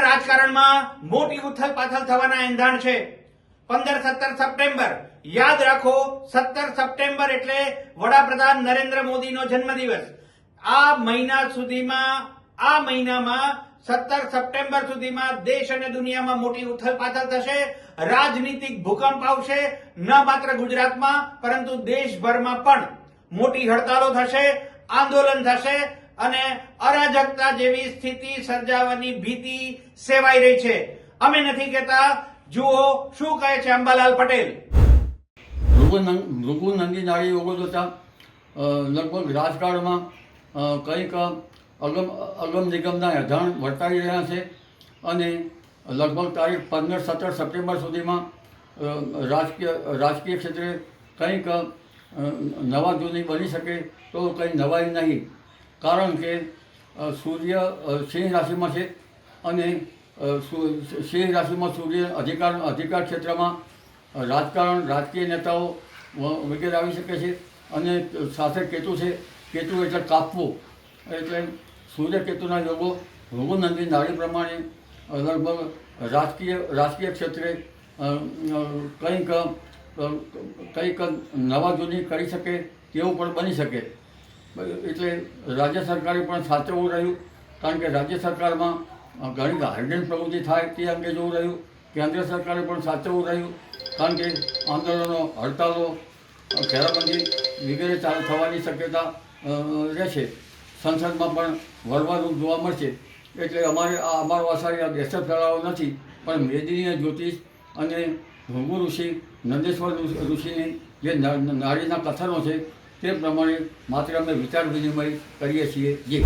રાજકારણમાં મોટી ઉથલ પાથલ થવાના એંધાણ છે. પંદર સત્તર સપ્ટેમ્બર, યાદ રાખો, સત્તર સપ્ટેમ્બર એટલે વડાપ્રધાન નરેન્દ્ર મોદીનો જન્મદિવસ. આ મહિના સુધીમાં, આ મહિનામાં સત્તર સપ્ટેમ્બર સુધીમાં દેશ અને દુનિયામાં મોટી ઉથલ પાથલ થશે. રાજનીતિક ભૂકંપ આવશે, ન માત્ર ગુજરાતમાં, પરંતુ દેશભરમાં પણ મોટી હડતાલો થશે, આંદોલન થશે અને અરાજકતા જેવી સ્થિતિ સર્જાવાની ભીતિ સેવાઈ રહી છે. અમે નથી કહેતા, જુઓ શું કહે છે અંબાલાલ પટેલ. ભૃગુ નંદી નાળી યોગો જોતા લગભગ રાજકારણમાં કંઈક અગમ અગમ નિગમના એધાણ વર્તાવી રહ્યા છે અને લગભગ તારીખ પંદર, સત્તર સપ્ટેમ્બર સુધીમાં રાજકીય રાજકીય ક્ષેત્રે કંઈક નવા જૂની બની શકે તો કંઈ નવાઈ નહીં. કારણ કે સૂર્ય સિંહ રાશિમાં છે અને સિંહ રાશિમાં સૂર્ય અધિકાર અધિકાર ક્ષેત્રમાં રાજકારણ, રાજકીય નેતાઓ વગેરે આવી શકે છે અને સાથે કેતુ છે, કેતુ એટલે કાપવું. એટલે સૂર્ય કેતુના યોગો ભૃગુનંદી નાળી પ્રમાણે લગભગ રાજકીય રાજકીય ક્ષેત્રે કંઈક કંઈક નવા જૂની કરી શકે તેવું પણ બની શકે. એટલે રાજ્ય સરકારે પણ સાચવવું રહ્યું, કારણ કે રાજ્ય સરકારમાં ઘણી હાઇડેન પ્રવૃત્તિ થાય તે અંગે જોવું રહ્યું, કેન્દ્ર સરકારે પણ સાચવવું રહ્યું, કારણ કે આંદોલનો, હડતાલો ઘેરાબંધી વગેરે ચાલુ થવાની શક્યતા રહેશે. સંસદમાં પણ વળવાનું જોવા મળશે. એટલે અમારે આ, અમારો આશારી આ દેશ ફેલાવો નથી, પણ મેદિની જ્યોતિષ અને ભૃગુ ઋષિ, નંદેશ્વર ઋષિની જે નારીના કથનો છે તે પ્રમાણે માત્ર અમે વિચાર વિનિમય કરીએ છીએ. જી.